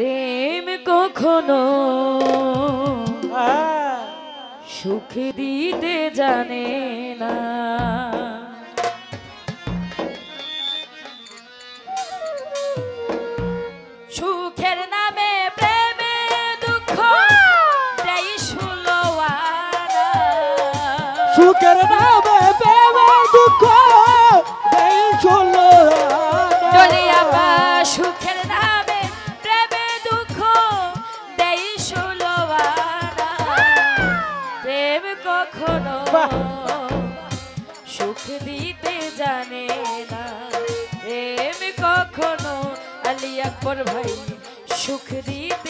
প্রেম কখনো। সুখ দিতে জানে না সুখের নামে প্রেমে দুঃখ দেই চলো বা সুখের আকবর ভাই সুখ দিতে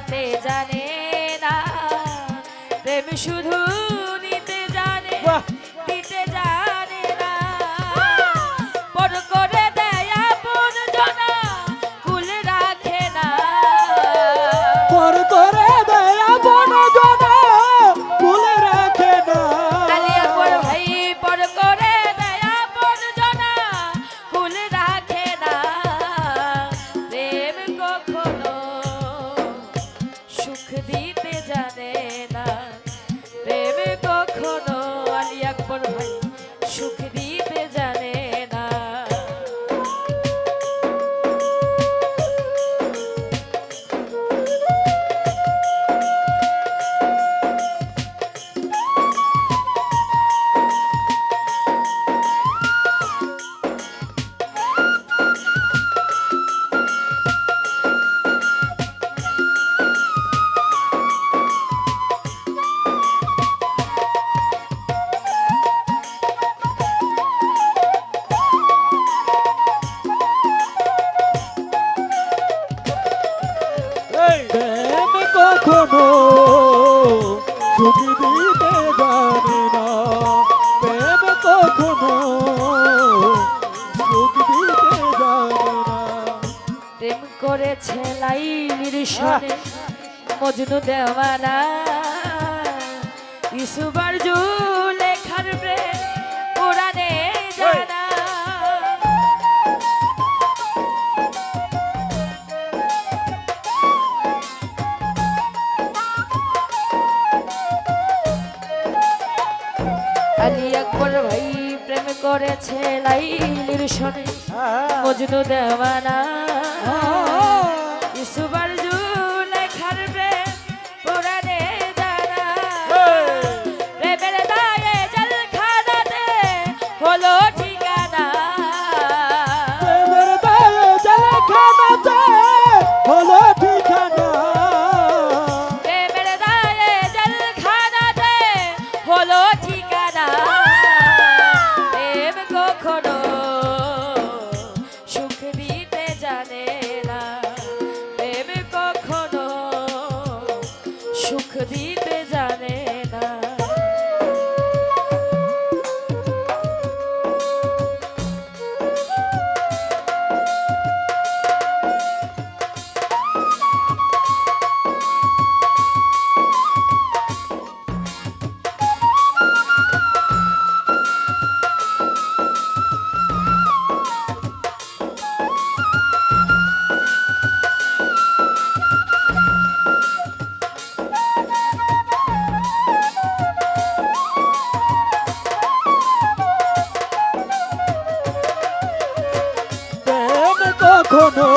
হাসাতে জানে না। প্রেম শুধু নিতে জানে। কখনো ছুটি দিতে জানে না প্রেম কখনো সুখ না। মজনু দেওয়ানা ইসুবার লেখার করেছে লাইলির সনে মজনু দেওয়ানা এখনও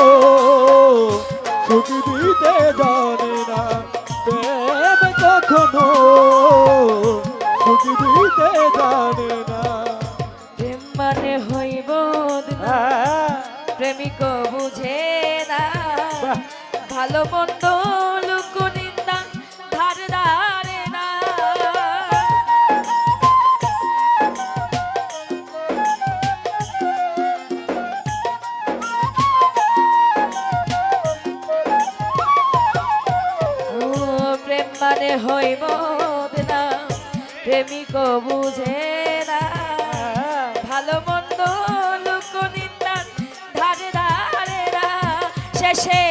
সুখ দিতে জানে না। প্রেম কখনো সুখ দিতে জানে না। প্রেম মানে হইব হ্যাঁ। প্রেমিক বুঝে না। ভালো প্রেমিক বুঝে না। ভালো মন্দ লোক নিন্দা ধারে ধারে না। শেষে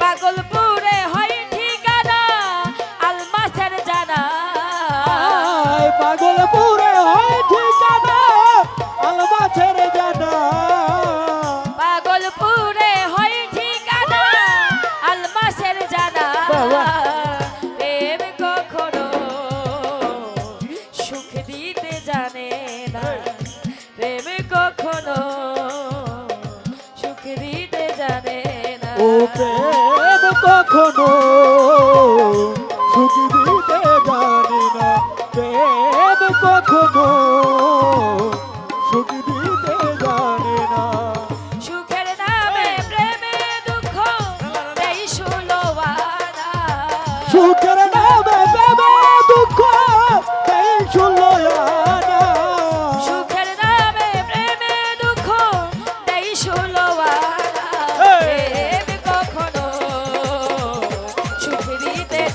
পাগলপুরে হয় ঠিকানা, আলমাসের জানা। আয় ও প্রেম কখনো সুখ দিতে জানে না। প্রেম কখনো সুখ দিতে জানে না। সুখের নামে প্রেমে দুঃখ দেই সুলোয়ানা সুখের